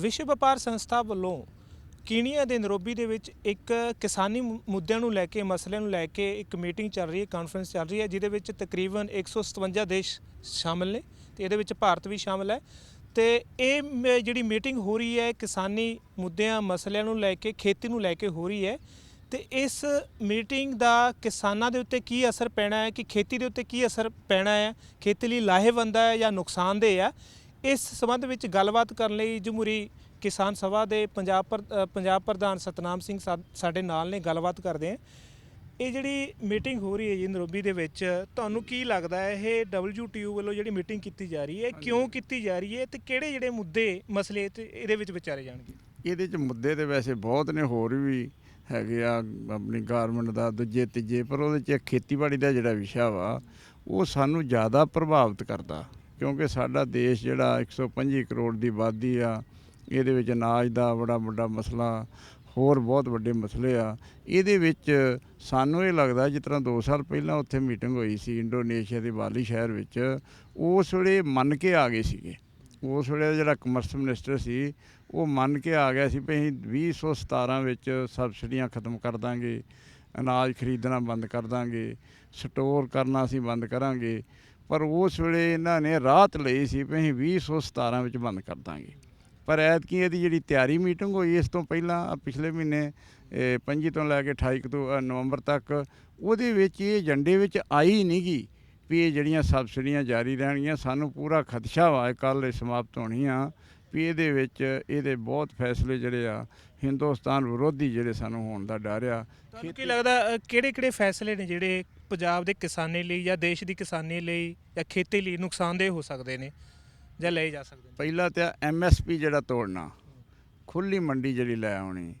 ਵਿਸ਼ਵ ਵਪਾਰ ਸੰਸਥਾ ਵੱਲੋਂ ਕੀਨੀਆ ਦੇ ਨਰੋਬੀ ਦੇ ਵਿੱਚ ਇੱਕ ਕਿਸਾਨੀ ਮੁ- ਮੁੱਦਿਆਂ ਨੂੰ ਲੈ ਕੇ, ਮਸਲਿਆਂ ਨੂੰ ਲੈ ਕੇ ਇੱਕ ਮੀਟਿੰਗ ਚੱਲ ਰਹੀ ਹੈ ਕਾਨਫਰੰਸ ਚੱਲ ਰਹੀ ਹੈ, ਜਿਹਦੇ ਵਿੱਚ ਤਕਰੀਬਨ 157 ਦੇਸ਼ ਸ਼ਾਮਲ ਨੇ ਤੇ ਇਹਦੇ ਵਿੱਚ ਭਾਰਤ ਵੀ ਸ਼ਾਮਲ ਹੈ। ਤੇ ਇਹ ਮ- ਜਿਹੜੀ ਮੀਟਿੰਗ ਹੋ ਰਹੀ ਹੈ, ਕਿਸਾਨੀ ਮੁੱਦਿਆਂ, ਮਸਲਿਆਂ ਨੂੰ ਲੈ ਕੇ, ਖੇਤੀ ਨੂੰ ਲੈ ਕੇ ਹੋ ਰਹੀ ਹੈ, ਤੇ ਇਸ ਮੀਟਿੰਗ ਦਾ ਕਿਸਾਨਾਂ ਦੇ ਉੱਤੇ ਕੀ ਅਸਰ ਪੈਣਾ ਹੈ, ਕਿ ਖੇਤੀ ਦੇ ਉੱਤੇ ਕੀ ਅਸਰ ਪੈਣਾ ਹੈ, ਖੇਤੀ ਲਈ ਲਾਹੇਵੰਦ ਹੈ ਜਾਂ ਨੁਕਸਾਨਦੇਹ ਹੈ ਇਸ ਸੰਬੰਧ ਵਿੱਚ ਗੱਲਬਾਤ ਕਰਨ ਲਈ ਜਮਹੂਰੀ ਕਿਸਾਨ ਸਭਾ ਦੇ ਪੰਜਾਬ ਪੰਜਾਬ ਪ੍ਰਧਾਨ ਸਤਨਾਮ ਸਿੰਘ ਸਾਡੇ ਨਾਲ ਨੇ ਗੱਲਬਾਤ ਕਰਦੇ ਹਾਂ। ਇਹ ਜਿਹੜੀ ਮੀਟਿੰਗ ਹੋ ਰਹੀ ਹੈ ਜੀ ਨਰੋਬੀ ਦੇ ਵਿੱਚ ਤੁਹਾਨੂੰ ਕੀ ਲੱਗਦਾ ਹੈ ਇਹ WTO ਵੱਲੋਂ ਜਿਹੜੀ ਮੀਟਿੰਗ ਕੀਤੀ ਜਾ ਰਹੀ ਹੈ ਕਿਉਂ ਕੀਤੀ ਜਾ ਰਹੀ ਹੈ ਤੇ ਕਿਹੜੇ ਜਿਹੜੇ ਮੁੱਦੇ ਮਸਲੇ ਤੇ ਇਹਦੇ ਵਿੱਚ ਵਿਚਾਰੇ ਜਾਣਗੇ? ਇਹਦੇ ਚ ਮੁੱਦੇ ਤੇ ਵੈਸੇ ਬਹੁਤ ਨੇ ਹੋਰ ਵੀ ਹੈਗੇ ਆ ਆਪਣੀ ਗਵਰਨਮੈਂਟ ਦਾ ਦੂਜੇ ਤੀਜੇ ਪਰ ਉਹਦੇ ਚ ਖੇਤੀਬਾੜੀ ਦਾ ਜਿਹੜਾ ਵਿਸ਼ਾ ਵਾ ਉਹ ਸਾਨੂੰ ਜ਼ਿਆਦਾ ਪ੍ਰਭਾਵਿਤ ਕਰਦਾ। ਕਿਉਂਕਿ ਸਾਡਾ ਦੇਸ਼ ਜਿਹੜਾ 125 ਕਰੋੜ ਦੀ ਆਬਾਦੀ ਆ, ਇਹਦੇ ਵਿੱਚ ਅਨਾਜ ਦਾ ਬੜਾ ਵੱਡਾ ਮਸਲਾ, ਹੋਰ ਬਹੁਤ ਵੱਡੇ ਮਸਲੇ ਆ। ਇਹਦੇ ਵਿੱਚ ਸਾਨੂੰ ਇਹ ਲੱਗਦਾ ਜਿਸ ਤਰ੍ਹਾਂ 2 ਸਾਲ ਪਹਿਲਾਂ ਉੱਥੇ ਮੀਟਿੰਗ ਹੋਈ ਸੀ ਇੰਡੋਨੇਸ਼ੀਆ ਦੇ ਬਾਲੀ ਸ਼ਹਿਰ ਵਿੱਚ, ਉਸ ਵੇਲੇ ਮੰਨ ਕੇ ਆ ਗਏ ਸੀਗੇ। ਉਸ ਵੇਲੇ ਜਿਹੜਾ ਕਮਰਸ ਮਿਨਿਸਟਰ ਸੀ, ਉਹ ਮੰਨ ਕੇ ਆ ਗਿਆ ਸੀ ਵੀ ਅਸੀਂ 2017 ਵਿੱਚ ਸਬਸਿਡੀਆਂ ਖਤਮ ਕਰ ਦਾਂਗੇ, ਅਨਾਜ ਖਰੀਦਣਾ ਬੰਦ ਕਰ ਦਾਂਗੇ, ਸਟੋਰ ਕਰਨਾ ਅਸੀਂ ਬੰਦ ਕਰਾਂਗੇ। ਪਰ ਉਸ ਵੇਲੇ ਇਹਨਾਂ ਨੇ ਰਾਹਤ ਲਈ ਸੀ ਵੀ ਅਸੀਂ 2017 ਵਿੱਚ ਬੰਦ ਕਰ ਦਾਂਗੇ। ਪਰ ਐਤਕੀ ਇਹਦੀ ਜਿਹੜੀ ਤਿਆਰੀ ਮੀਟਿੰਗ ਹੋਈ ਇਸ ਤੋਂ ਪਹਿਲਾਂ ਪਿਛਲੇ ਮਹੀਨੇ ਇਹ 25 ਤੋਂ ਲੈ ਕੇ 28 ਤੋਂ ਅ, ਨਵੰਬਰ ਤੱਕ ਉਹਦੇ ਵਿੱਚ ਇਹ ਏਜੰਡੇ ਵਿੱਚ ਆਈ ਨਹੀਂ ਗੀ ਵੀ ਇਹ ਜਿਹੜੀਆਂ ਸਬਸਿਡੀਆਂ ਜਾਰੀ ਰਹਿਣਗੀਆਂ ਸਾਨੂੰ ਪੂਰਾ ਖਦਸ਼ਾ ਵਾ ਕੱਲ ਇਹ ਸਮਾਪਤ ਹੋਣੀਆਂ ਵੀ ਇਹਦੇ ਵਿੱਚ ਇਹਦੇ ਬਹੁਤ ਫੈਸਲੇ ਜਿਹੜੇ ਆ ਹਿੰਦੁਸਤਾਨ ਵਿਰੋਧੀ ਜਿਹੜੇ ਸਾਨੂੰ ਹੋਣ ਦਾ ਡਰ ਆ। ਕੀ ਲੱਗਦਾ ਕਿਹੜੇ ਕਿਹੜੇ ਫੈਸਲੇ ਨੇ ਜਿਹੜੇ ਪੰਜਾਬ ਦੇ ਕਿਸਾਨੀ ਲਈ ਜਾਂ ਦੇਸ਼ ਦੀ ਕਿਸਾਨੀ ਲਈ ਜਾਂ ਖੇਤੀ ਲਈ ਨੁਕਸਾਨਦੇਹ ਹੋ ਸਕਦੇ ਨੇ ਜਾਂ ਲਏ ਜਾ ਸਕਦੇ ਨੇ। ਪਹਿਲਾ ਤੇ ਐਮਐਸਪੀ ਜਿਹੜਾ ਤੋੜਨਾ ਖੁੱਲੀ ਮੰਡੀ ਜਿਹੜੀ ਲੈ ਆਉਣੀ,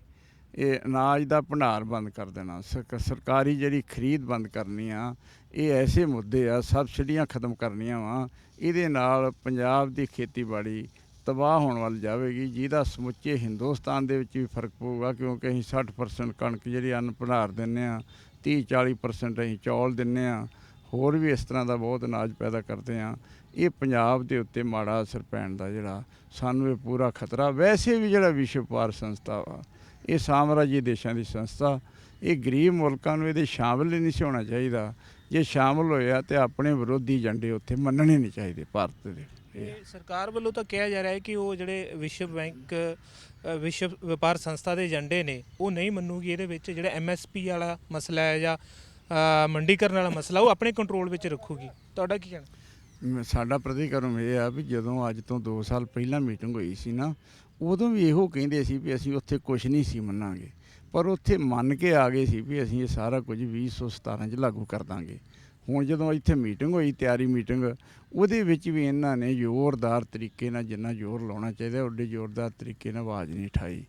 ਇਹ ਅਨਾਜ ਦਾ ਭੰਡਾਰ ਬੰਦ ਕਰ ਦੇਣਾ ਸਰਕਾਰੀ ਜਿਹੜੀ ਖਰੀਦ ਬੰਦ ਕਰਨੀ ਆ, ਇਹ ਐਸੇ ਮੁੱਦੇ ਆ, ਸਬਸਿਡੀਆਂ ਖਤਮ ਕਰਨੀਆਂ ਵਾ, ਇਹਦੇ ਨਾਲ ਪੰਜਾਬ ਦੀ ਖੇਤੀਬਾੜੀ ਤਬਾਹ ਹੋਣ ਵੱਲ ਜਾਵੇਗੀ, ਜਿਹਦਾ ਸਮੁੱਚੇ ਹਿੰਦੁਸਤਾਨ ਦੇ ਵਿੱਚ ਵੀ ਫ਼ਰਕ ਪਊਗਾ, ਕਿਉਂਕਿ ਅਸੀਂ 60% ਕਣਕ ਜਿਹੜੀ ਅੰਨ, ਭੰਡਾਰ ਦਿੰਨੇ ਆ 30 40% ਅਸੀਂ ਚੌਲ ਦਿੰਨੇ ਆ। ਹੋਰ ਵੀ ਇਸ ਤਰ੍ਹਾਂ ਦਾ ਬਹੁਤ ਅਨਾਜ ਪੈਦਾ ਕਰਦੇ ਆ। ਇਹ ਪੰਜਾਬ ਦੇ ਉੱਤੇ ਮਾੜਾ ਅਸਰ ਪੈਣ ਦਾ ਜਿਹੜਾ ਸਾਨੂੰ ਇਹ ਪੂਰਾ ਖਤਰਾ। ਵੈਸੇ ਵੀ ਜਿਹੜਾ ਵਿਸ਼ਵ ਪਾਰ ਸੰਸਥਾ ਵਾ, ਇਹ ਸਾਮਰਾਜੀ ਦੇਸ਼ਾਂ ਦੀ ਸੰਸਥਾ। ਇਹ ਗਰੀਬ ਮੁਲਕਾਂ ਨੂੰ ਇਹਦੇ ਸ਼ਾਮਲ ਹੀ ਨਹੀਂ ਸੀ ਹੋਣਾ ਚਾਹੀਦਾ। ਜੇ ਸ਼ਾਮਲ ਹੋਇਆ ਤੇ ਆਪਣੇ ਵਿਰੋਧੀ ਏਜੰਡੇ ਉੱਥੇ ਮੰਨਣੇ ਨਹੀਂ ਚਾਹੀਦੇ ਭਾਰਤ ਦੇ। ਇਹ ਸਰਕਾਰ ਵੱਲੋਂ ਤਾਂ ਕਿਹਾ ਜਾ ਰਿਹਾ ਹੈ ਕਿ ਉਹ ਜਿਹੜੇ ਵਿਸ਼ਵ ਬੈਂਕ ਅ, ਵਿਸ਼ਵ ਵਪਾਰ ਸੰਸਥਾ ਦੇ ਏਜੰਡੇ ਨੇ ਉਹ ਨਹੀਂ ਮੰਨੂਗੀ ਇਹਦੇ ਵਿੱਚ ਜਿਹੜਾ ਐਮਐਸਪੀ ਵਾਲਾ ਮਸਲਾ ਹੈ ਜਾਂ ਅ, ਮੰਡੀਕਰਨ ਵਾਲਾ ਮਸਲਾ ਉਹ ਆਪਣੇ ਕੰਟਰੋਲ ਵਿੱਚ ਰੱਖੂਗੀ। ਤੁਹਾਡਾ ਕੀ ਕਹਿਣਾ? ਮ- ਸਾਡਾ ਪ੍ਰਤੀਕਰਮ ਇਹ ਆ ਵੀ ਜਦੋਂ ਅੱਜ ਤੋਂ 2 ਸਾਲ ਪਹਿਲਾਂ ਮੀਟਿੰਗ ਹੋਈ ਸੀ ਨਾ ਉਦੋਂ ਵੀ ਇਹੋ ਕਹਿੰਦੇ ਸੀ ਵੀ ਅਸੀਂ ਉੱਥੇ ਕੁਝ ਨਹੀਂ ਸੀ ਮੰਨਾਂਗੇ। ਪਰ ਉੱਥੇ ਮੰਨ ਕੇ ਆ ਗਏ ਸੀ ਵੀ ਅਸੀਂ ਇਹ ਸਾਰਾ ਕੁਝ 2017 ਚ ਲਾਗੂ ਕਰ ਦਾਂਗੇ। ਹੁਣ ਜਦੋਂ ਇੱਥੇ ਮੀਟਿੰਗ ਹੋਈ, ਤਿਆਰੀ ਮੀਟਿੰਗ, ਉਹਦੇ ਵਿੱਚ ਵੀ ਇਹਨਾਂ ਨੇ ਜ਼ੋਰਦਾਰ ਤਰੀਕੇ ਨਾਲ ਜਿੰਨਾ ਜ਼ੋਰ ਲਾਉਣਾ ਚਾਹੀਦਾ ਉੱਡੇ ਜ਼ੋਰਦਾਰ ਤਰੀਕੇ ਨਾਲ ਆਵਾਜ਼ ਨਹੀਂ ਉਠਾਈ।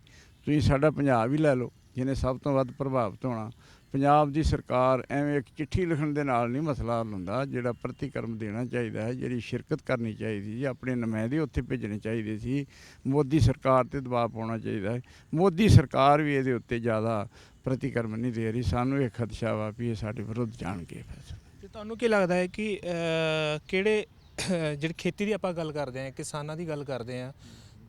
ਤੁਸੀਂ ਸਾਡਾ ਪੰਜਾਬ ਹੀ ਲੈ ਲਓ, ਜਿਹਨੇ ਸਭ ਤੋਂ ਵੱਧ ਪ੍ਰਭਾਵਿਤ ਹੋਣਾ। ਪੰਜਾਬ ਦੀ ਸਰਕਾਰ ਐਵੇਂ ਇੱਕ ਚਿੱਠੀ ਲਿਖਣ ਦੇ ਨਾਲ ਨਹੀਂ ਮਸਲਾ ਹੱਲ ਹੁੰਦਾ, ਜਿਹੜਾ ਪ੍ਰਤੀਕਰਮ ਦੇਣਾ ਚਾਹੀਦਾ ਹੈ, ਜਿਹੜੀ ਸ਼ਿਰਕਤ ਕਰਨੀ ਚਾਹੀਦੀ ਜੀ ਆਪਣੇ ਨੁਮਾਇੰਦੇ ਉੱਥੇ ਭੇਜਣੇ ਚਾਹੀਦੇ ਸੀ। ਮੋਦੀ ਸਰਕਾਰ ਤੇ ਦਬਾਅ ਪਾਉਣਾ ਚਾਹੀਦਾ ਹੈ। ਮੋਦੀ ਸਰਕਾਰ ਵੀ ਇਹਦੇ ਉੱਤੇ ਜ਼ਿਆਦਾ ਪ੍ਰਤੀਕਰਮ ਨਹੀਂ ਦੇ ਰਹੀ। ਸਾਨੂੰ ਇਹ ਖਦਸ਼ਾ ਵਾ ਵੀ ਇਹ ਸਾਡੇ ਵਿਰੁੱਧ ਜਾਣਗੇ ਫੈਸਲਾ ਤੁਹਾਨੂੰ ਕੀ ਲੱਗਦਾ ਹੈ ਕਿ ਅ, ਕਿਹੜੇ ਜਿਹੜੀ ਖੇਤੀ ਦੀ ਆਪਾਂ ਗੱਲ ਕਰਦੇ ਹਾਂ ਕਿਸਾਨਾਂ ਦੀ ਗੱਲ ਕਰਦੇ ਹਾਂ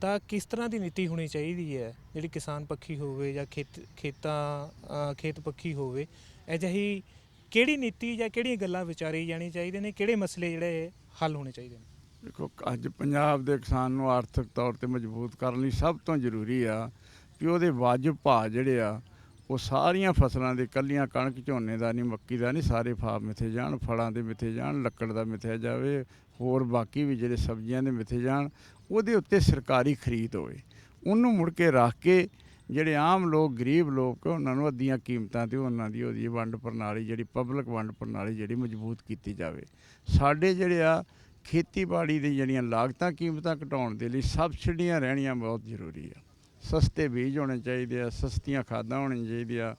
ਤਾਂ ਕਿਸ ਤਰ੍ਹਾਂ ਦੀ ਨੀਤੀ ਹੋਣੀ ਚਾਹੀਦੀ ਹੈ? ਜਿਹੜੀ ਕਿਸਾਨ ਪੱਖੀ ਹੋਵੇ ਜਾਂ ਖੇਤ ਖੇਤਾਂ ਅ, ਖੇਤ ਪੱਖੀ ਹੋਵੇ ਅਜਿਹੀ ਕਿਹੜੀ ਨੀਤੀ ਜਾਂ ਕਿਹੜੀਆਂ ਗੱਲਾਂ ਵਿਚਾਰੀ ਜਾਣੀ ਚਾਹੀਦੀਆਂ ਨੇ? ਕਿਹੜੇ ਮਸਲੇ ਜਿਹੜੇ ਹੱਲ ਹੋਣੇ ਚਾਹੀਦੇ ਨੇ? ਦੇਖੋ ਅੱਜ ਪੰਜਾਬ ਦੇ ਕਿਸਾਨ ਨੂੰ ਆਰਥਿਕ ਤੌਰ ਤੇ ਮਜ਼ਬੂਤ ਕਰਨ ਲਈ ਸਭ ਤੋਂ ਜ਼ਰੂਰੀ ਆ ਕਿ ਉਹਦੇ ਵਾਜਬ ਭਾਅ ਜਿਹੜੇ ਆ ਉਹ ਸਾਰੀਆਂ ਫਸਲਾਂ ਦੇ ਕੱਲੀਆਂ ਕਣਕ ਝੋਨੇ ਦਾ ਨਹੀਂ, ਮੱਕੀ ਦਾ ਨਹੀਂ, ਸਾਰੇ ਫਾਹ ਮਿੱਥੇ ਜਾਣ, ਫਲਾਂ ਦੇ ਮਿੱਥੇ ਜਾਣ, ਲੱਕੜ ਦਾ ਮਿੱਥਿਆ ਜਾਵੇ, ਹੋਰ ਬਾਕੀ ਵੀ ਜਿਹੜੇ ਸਬਜ਼ੀਆਂ ਦੇ ਮਿੱਥੇ ਜਾਣ, ਉਹਦੇ ਉੱਤੇ ਸਰਕਾਰੀ ਖਰੀਦ ਹੋਵੇ। ਉਹਨੂੰ ਮੁੜ ਕੇ ਰੱਖ ਕੇ ਜਿਹੜੇ ਆਮ ਲੋਕ, ਗਰੀਬ ਲੋਕ, ਉਹਨਾਂ ਨੂੰ ਅੱਧੀਆਂ ਕੀਮਤਾਂ ਤੇ ਉਹਨਾਂ ਦੀ ਉਹਦੀ ਵੰਡ ਪ੍ਰਣਾਲੀ, ਜਿਹੜੀ ਪਬਲਿਕ ਵੰਡ ਪ੍ਰਣਾਲੀ ਜਿਹੜੀ ਮਜ਼ਬੂਤ ਕੀਤੀ ਜਾਵੇ। ਸਾਡੇ ਜਿਹੜੇ ਆ ਖੇਤੀਬਾੜੀ ਦੀ ਜਿਹੜੀਆਂ ਲਾਗਤਾਂ ਕੀਮਤਾਂ ਘਟਾਉਣ ਦੇ ਲਈ ਸਬਸਿਡੀਆਂ ਰਹਿਣੀਆਂ ਬਹੁਤ ਜ਼ਰੂਰੀ ਆ। ਸਸਤੇ ਬੀਜ ਹੋਣੇ ਚਾਹੀਦੇ ਆ, ਸਸਤੀਆਂ ਖਾਦਾਂ ਹੋਣੀਆਂ ਚਾਹੀਦੀਆਂ,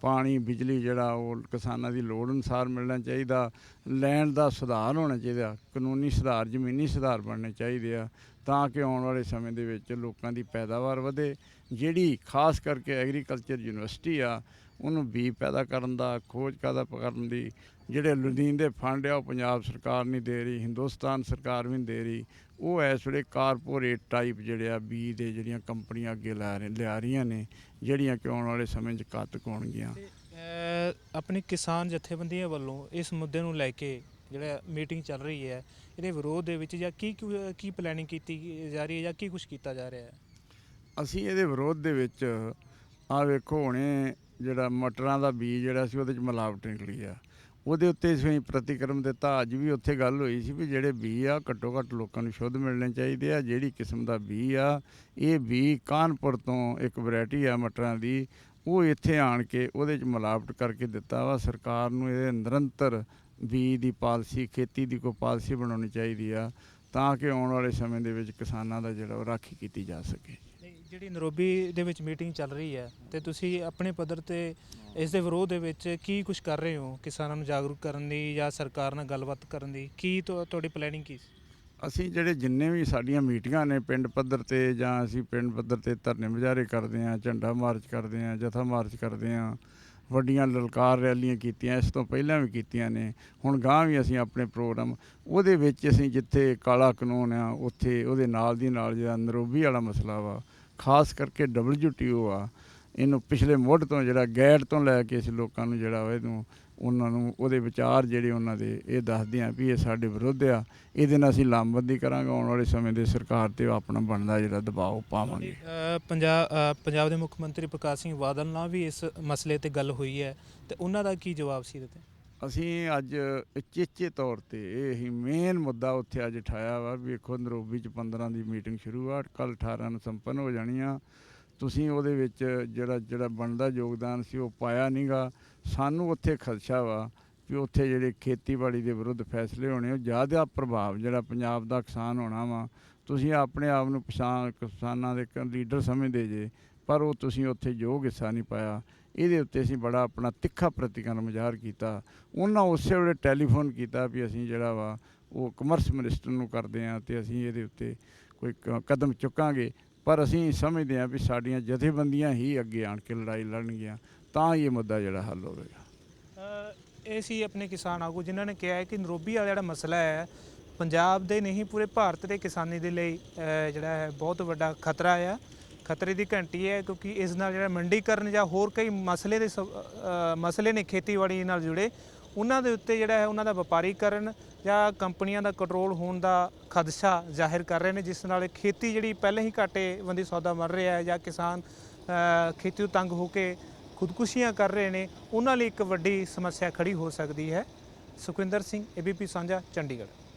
ਪਾਣੀ, ਬਿਜਲੀ ਜਿਹੜਾ ਉਹ ਕਿਸਾਨਾਂ ਦੀ ਲੋੜ ਅਨੁਸਾਰ ਮਿਲਣਾ ਚਾਹੀਦਾ ਲੈਣ ਦਾ ਸੁਧਾਰ ਹੋਣਾ ਚਾਹੀਦਾ, ਕਾਨੂੰਨੀ ਸੁਧਾਰ, ਜ਼ਮੀਨੀ ਸੁਧਾਰ ਬਣਨੇ ਚਾਹੀਦੇ ਆ, ਤਾਂ ਕਿ ਆਉਣ ਵਾਲੇ ਸਮੇਂ ਦੇ ਵਿੱਚ ਲੋਕਾਂ ਦੀ ਪੈਦਾਵਾਰ ਵਧੇ, ਜਿਹੜੀ ਖਾਸ ਕਰਕੇ ਐਗਰੀਕਲਚਰ ਯੂਨੀਵਰਸਿਟੀ ਆ, ਉਹਨੂੰ ਬੀ ਪੈਦਾ ਕਰਨ ਦਾ, ਖੋਜ ਪੈਦਾ ਕਰਨ ਦੀ, ਜਿਹੜੇ ਲੁਧੀਨ ਦੇ ਫੰਡ ਆ, ਉਹ ਪੰਜਾਬ ਸਰਕਾਰ ਨਹੀਂ ਦੇ ਰਹੀ, ਹਿੰਦੁਸਤਾਨ ਸਰਕਾਰ ਵੀ ਨਹੀਂ ਦੇ ਰਹੀ, ਉਹ ਇਸ ਵੇਲੇ ਕਾਰਪੋਰੇਟ ਟਾਈਪ ਜਿਹੜੇ ਆ ਬੀ ਦੇ ਜਿਹੜੀਆਂ ਕੰਪਨੀਆਂ ਅੱਗੇ ਲਾ ਰਹੇ, ਲਿਆ ਰਹੀਆਂ ਨੇ, ਜਿਹੜੀਆਂ ਕਿ ਆਉਣ ਵਾਲੇ ਸਮੇਂ 'ਚ ਘਾਤਕ ਹੋਣਗੀਆਂ। ਆਪਣੀ ਕਿਸਾਨ ਜਥੇਬੰਦੀਆਂ ਵੱਲੋਂ ਇਸ ਮੁੱਦੇ ਨੂੰ ਲੈ ਕੇ ਜਿਹੜਾ ਮੀਟਿੰਗ ਚੱਲ ਰਹੀ ਹੈ, ਇਹਦੇ ਵਿਰੋਧ ਦੇ ਵਿੱਚ ਜਾਂ ਕੀ ਕੁ, ਕੀ ਪਲੈਨਿੰਗ ਕੀਤੀ ਜਾ ਰਹੀ ਹੈ ਜਾਂ ਕੀ ਕੁਝ ਕੀਤਾ ਜਾ ਰਿਹਾ ਹੈ? ਅਸੀਂ ਇਹਦੇ ਵਿਰੋਧ ਦੇ ਵਿੱਚ ਆ ਵੇਖੋ ਹੁਣੇ ਜਿਹੜਾ ਮਟਰਾਂ ਦਾ ਬੀਜ ਜਿਹੜਾ ਸੀ ਉਹਦੇ ਚ ਮਿਲਾਵਟ ਨਿਕਲੀ ਆ। ਉਹਦੇ ਉੱਤੇ ਅਸੀਂ ਪ੍ਰਤੀਕਰਮ ਦਿੱਤਾ। ਅੱਜ ਵੀ ਉੱਥੇ ਗੱਲ ਹੋਈ ਸੀ ਵੀ ਜਿਹੜੇ ਬੀ ਆ, ਘੱਟੋ ਘੱਟ ਲੋਕਾਂ ਨੂੰ ਸ਼ੁੱਧ ਮਿਲਣੇ ਚਾਹੀਦੇ ਆ। ਜਿਹੜੀ ਕਿਸਮ ਦਾ ਬੀ ਆ, ਇਹ ਬੀ ਕਾਨਪੁਰ ਤੋਂ ਇੱਕ ਵੈਰਾਈਟੀ ਆ ਮਟਰਾਂ ਦੀ। ਉਹ ਇੱਥੇ ਆਣ ਕੇ ਉਹਦੇ ਚ ਮਿਲਾਵਟ ਕਰਕੇ ਦਿੱਤਾ ਵਾ। ਸਰਕਾਰ ਨੂੰ ਇਹਦੇ ਨਿਰੰਤਰ ਬੀਜ ਦੀ ਪਾਲਿਸੀ, ਖੇਤੀ ਦੀ ਕੋਈ ਪਾਲਿਸੀ ਬਣਾਉਣੀ ਚਾਹੀਦੀ ਆ ਤਾਂ ਕਿ ਆਉਣ ਵਾਲੇ ਸਮੇਂ ਦੇ ਵਿੱਚ ਕਿਸਾਨਾਂ ਦਾ ਜਿਹੜਾ ਉਹ ਰਾਖੀ ਕੀਤੀ ਜਾ ਸਕੇ। ਜਿਹੜੀ ਨਰੋਬੀ ਦੇ ਵਿੱਚ ਮੀਟਿੰਗ ਚੱਲ ਰਹੀ ਹੈ ਤੇ ਤੁਸੀਂ ਆਪਣੇ ਪੱਧਰ ਤੇ ਇਸ ਦੇ ਵਿਰੋਧ ਦੇ ਵਿੱਚ ਕੀ ਕੁਝ ਕਰ ਰਹੇ ਹੋ? ਕਿਸਾਨਾਂ ਨੂੰ ਜਾਗਰੂਕ ਕਰਨ ਦੀ ਜਾਂ ਸਰਕਾਰ ਨਾਲ ਗੱਲਬਾਤ ਕਰਨ ਦੀ ਕੀ ਤੁਹਾਡੀ ਪਲੈਨਿੰਗ ਕੀ ਸੀ? ਅਸੀਂ ਜਿਹੜੇ ਜਿੰਨੇ ਵੀ ਸਾਡੀਆਂ ਮੀਟਿੰਗਾਂ ਨੇ ਪਿੰਡ ਪੱਧਰ ਤੇ ਜਾਂ ਅਸੀਂ ਪਿੰਡ ਪੱਧਰ ਤੇ ਧਰਨੇ ਮੁਜ਼ਾਹਰੇ ਕਰਦੇ ਹਾਂ, ਝੰਡਾ ਮਾਰਚ ਕਰਦੇ ਹਾਂ, ਜਥਾ ਮਾਰਚ ਕਰਦੇ ਹਾਂ, ਵੱਡੀਆਂ ਲਲਕਾਰ ਰੈਲੀਆਂ ਕੀਤੀਆਂ, ਇਸ ਤੋਂ ਪਹਿਲਾਂ ਵੀ ਕੀਤੀਆਂ ਨੇ, ਹੁਣ ਗਾਂ ਵੀ ਅਸੀਂ ਆਪਣੇ ਪ੍ਰੋਗਰਾਮ, ਉਹਦੇ ਵਿੱਚ ਅਸੀਂ ਜਿੱਥੇ ਕਾਲਾ ਕਾਨੂੰਨ ਆ, ਉੱਥੇ ਉਹਦੇ ਨਾਲ ਦੀ ਨਾਲ ਜਿਹੜਾ ਨਰੋਬੀ ਵਾਲਾ ਮਸਲਾ ਵਾ, ਖਾਸ ਕਰਕੇ WTO ਆ, ਇਹਨੂੰ ਪਿਛਲੇ ਮੁੱਢ ਤੋਂ ਜਿਹੜਾ ਗੈਟ ਤੋਂ ਲੈ ਕੇ ਅਸੀਂ ਲੋਕਾਂ ਨੂੰ ਜਿਹੜਾ ਵਾ ਇਹਨੂੰ ਉਹਨਾਂ ਨੂੰ ਉਹਦੇ ਵਿਚਾਰ ਜਿਹੜੇ ਉਹਨਾਂ ਦੇ ਇਹ ਦੱਸਦੇ ਆ ਵੀ ਇਹ ਸਾਡੇ ਵਿਰੁੱਧ ਆ। ਇਹਦੇ ਨਾਲ ਅਸੀਂ ਲਾਮਬੰਦੀ ਕਰਾਂਗੇ ਆਉਣ ਵਾਲੇ ਸਮੇਂ ਦੇ ਸਰਕਾਰ ਤੇ ਆਪਣਾ ਬਣਦਾ ਜਿਹੜਾ ਦਬਾਅ ਪਾਵਾਂਗੇ। ਪੰਜਾਬ ਪੰਜਾਬ ਦੇ ਮੁੱਖ ਮੰਤਰੀ ਪ੍ਰਕਾਸ਼ ਸਿੰਘ ਬਾਦਲ ਨਾਲ ਵੀ ਇਸ ਮਸਲੇ ਤੇ ਗੱਲ ਹੋਈ ਹੈ। ਤੇ ਉਹਨਾਂ ਦਾ ਕੀ ਜਵਾਬ ਸੀ ਇਹਦੇ ਤੇ? ਅਸੀਂ ਅੱਜ ਚੇਚੇ ਤੌਰ ਤੇ ਇਹ ਹੀ ਮੇਨ ਮੁੱਦਾ ਉੱਥੇ ਅੱਜ ਉਠਾਇਆ ਵਾ ਵੀ ਵੇਖੋ ਨਰੋਬੀ ਚ 15 ਦੀ ਮੀਟਿੰਗ ਸ਼ੁਰੂ ਆ ਕੱਲ 18 ਨੂੰ ਸੰਪੰਨ ਹੋ ਜਾਣੀ ਆ ਤੁਸੀਂ ਉਹਦੇ ਵਿੱਚ ਜਿਹੜਾ ਜਿਹੜਾ ਬਣਦਾ ਯੋਗਦਾਨ ਸੀ ਉਹ ਪਾਇਆ ਨਹੀਂਗਾ ਸਾਨੂੰ ਉੱਥੇ ਖਦਸ਼ਾ ਵਾ ਵੀ ਉੱਥੇ ਜਿਹੜੇ ਖੇਤੀਬਾੜੀ ਦੇ ਵਿਰੁੱਧ ਫੈਸਲੇ ਹੋਣੇ, ਉਹ ਜ਼ਿਆਦਾ ਪ੍ਰਭਾਵ ਜਿਹੜਾ ਪੰਜਾਬ ਦਾ ਕਿਸਾਨ ਹੋਣਾ ਵਾ, ਤੁਸੀਂ ਆਪਣੇ ਆਪ ਨੂੰ ਪਛਾਣ ਕਿਸਾਨਾਂ ਦੇ ਕ- ਲੀਡਰ ਸਮਝਦੇ ਜੇ, ਪਰ ਉਹ ਤੁਸੀਂ ਉੱਥੇ ਯੋਗ ਹਿੱਸਾ ਨਹੀਂ ਪਾਇਆ। ਇਹਦੇ ਉੱਤੇ ਅਸੀਂ ਬੜਾ ਆਪਣਾ ਤਿੱਖਾ ਪ੍ਰਤੀਕਰਮ ਜ਼ਾਹਰ ਕੀਤਾ। ਉਹਨਾਂ ਉਸੇ ਵੇਲੇ ਟੈਲੀਫੋਨ ਕੀਤਾ ਵੀ ਅਸੀਂ ਜਿਹੜਾ ਵਾ, ਉਹ ਕਮਰਸ ਮਿਨਿਸਟਰ ਨੂੰ ਕਰਦੇ ਹਾਂ ਤੇ ਅਸੀਂ ਇਹਦੇ ਉੱਤੇ ਕੋਈ ਕ- ਕਦਮ ਚੁੱਕਾਂਗੇ। ਪਰ ਅਸੀਂ ਸਮਝਦੇ ਹਾਂ ਵੀ ਸਾਡੀਆਂ ਜਥੇਬੰਦੀਆਂ ਹੀ ਅੱਗੇ ਆਣ ਕੇ ਲੜਾਈ ਲੜਨਗੀਆਂ ਤਾਂ ਹੀ ਇਹ ਮੁੱਦਾ ਜਿਹੜਾ ਹੱਲ ਹੋਵੇਗਾ। ਇਹ ਸੀ ਆਪਣੇ ਕਿਸਾਨ ਆਗੂ ਜਿਨ੍ਹਾਂ ਨੇ ਕਿਹਾ ਹੈ ਕਿ ਨਰੋਬੀ ਵਾਲਾ ਜਿਹੜਾ ਮਸਲਾ ਹੈ ਪੰਜਾਬ ਦੇ ਨਹੀਂ ਪੂਰੇ ਭਾਰਤ ਦੇ ਕਿਸਾਨੀ ਦੇ ਲਈ ਅ, ਜਿਹੜਾ ਹੈ ਬਹੁਤ ਵੱਡਾ ਖਤਰਾ ਆ। ਖਤਰੇ ਦੀ ਘੰਟੀ ਹੈ ਕਿਉਂਕਿ ਇਸ ਨਾਲ ਜਿਹੜਾ ਮੰਡੀਕਰਨ ਜਾਂ ਹੋਰ ਕਈ ਮਸਲੇ ਦੇ ਸਬ- ਅ, ਮਸਲੇ ਨੇ ਖੇਤੀਬਾੜੀ ਨਾਲ ਜੁੜੇ ਉਹਨਾਂ ਦੇ ਉੱਤੇ ਜਿਹੜਾ ਹੈ ਉਹਨਾਂ ਦਾ ਵਪਾਰੀਕਰਨ ਜਾਂ ਕੰਪਨੀਆਂ ਦਾ ਕੰਟਰੋਲ ਹੋਣ ਦਾ ਖਦਸ਼ਾ ਜ਼ਾਹਿਰ ਕਰ ਰਹੇ ਨੇ, ਜਿਸ ਨਾਲ ਖੇਤੀ ਜਿਹੜੀ ਪਹਿਲਾਂ ਹੀ ਘਾਟੇਬੰਦੀ ਸੌਦਾ ਮਰ ਰਿਹਾ ਹੈ ਜਾਂ ਕਿਸਾਨ ਖੇਤੀ ਤੋਂ ਤੰਗ ਹੋ ਕੇ ਖੁਦਕੁਸ਼ੀਆਂ ਕਰ ਰਹੇ ਨੇ, ਉਹਨਾਂ ਲਈ ਇੱਕ ਵੱਡੀ ਸਮੱਸਿਆ ਖੜੀ ਹੋ ਸਕਦੀ ਹੈ। ਸੁਖਵਿੰਦਰ ਸਿੰਘ ਏਬੀਪੀ ਸਾਂਝਾ, ਚੰਡੀਗੜ੍ਹ।